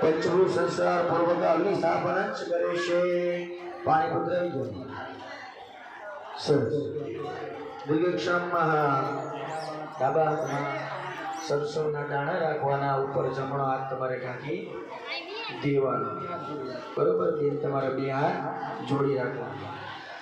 પંચભૂત સંસાર પૂર્વક અગ્નિ સ્થાપન જ કરે છે. પાણી પધરાવી દો સરસ. ડાબા હાથમાં સરસોના દાણા રાખવાના ઉપર જમણો હાથ તમારે ઢાંકી દેવાનો. બરોબર? દિન તમારા બે હાથ જોડી રાખવાના.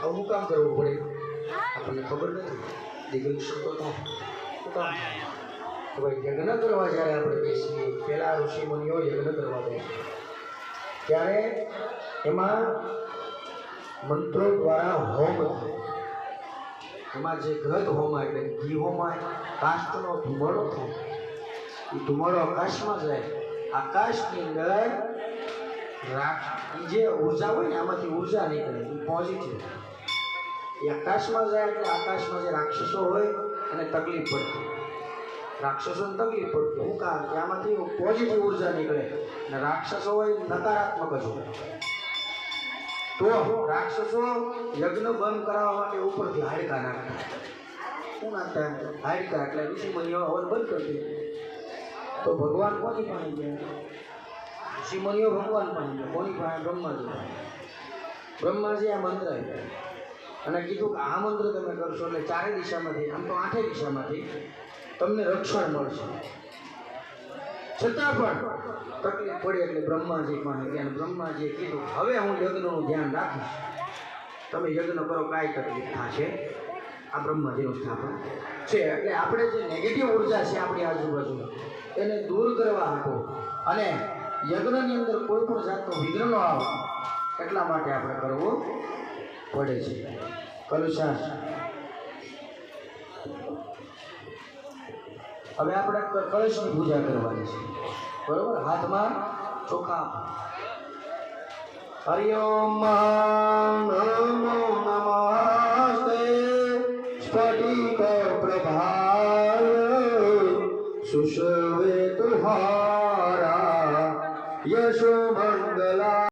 આવું કામ કરવું પડે? આપણને ખબર નથી. દીકરી શું શું કામ? તો ભાઈ યજ્ઞ કરવા જ્યારે આપણે બેસીએ પહેલાં ઋષિ મુનિઓ યજ્ઞ કરવા બેસે. ત્યારે એમાં મંત્રો દ્વારા હોમ થાય એમાં જે ઘટ હોમાય એટલે ઘી હોમાય કાષ્ટનો ધુમાડો થાય. એ ધુમાડો આકાશમાં જાય. આકાશની અંદર રાખ એ જે ઊર્જા હોય ને આમાંથી ઊર્જા નીકળે, એ પોઝિટિવ એ આકાશમાં જાય એટલે આકાશમાં જે રાક્ષસો હોય, એને તકલીફ પડતી. રાક્ષસોને તકલીફ પડતી. હું કારણ કે આમાંથી પોઝિટિવ ઊર્જા નીકળે. અને રાક્ષસો હોય નકારાત્મક જ હોય. તો રાક્ષસો યજ્ઞ બંધ કરાવવા માટે ઉપરથી હાડકા નાખતા શું નાખતા હાડકા, એટલે ઋષિ મુનિઓ હવન બંધ કરી તો ભગવાન કોની પાણી ગયા? મુનિઓ ભગવાન પણ કોની પાસે બ્રહ્માજી બ્રહ્માજી આ મંત્ર અને કીધું કે આ મંત્ર તમે કરશો એટલે ચારે દિશામાંથી, આમ તો આઠે દિશામાંથી તમને રક્ષણ મળશે. છતાં પણ તકલીફ પડી એટલે બ્રહ્માજી પાસે ગયા. બ્રહ્માજીએ કીધું હવે હું યજ્ઞનું ધ્યાન રાખીશ. તમે યજ્ઞ કરો, કાંઈ તકલીફ થશે. આ બ્રહ્માજીનું સ્થાપન છે. એટલે આપણે જે નેગેટિવ ઊર્જા છે આપણી આજુબાજુ એને દૂર કરવા આપો. અને યજ્ઞની અંદર કોઈ પણ જાતનો વિઘ્ન ન આવે, એટલા માટે આપણે કરવું પડે છે. કલુષા હવે આપણે કળશની પૂજા કરવાની છે. બરોબર? હાથમાં ચોખા. હરિઓમ નમો નમસ્તે. સ્ફટિક પ્રભાય. સુષ 耶稣门的拉。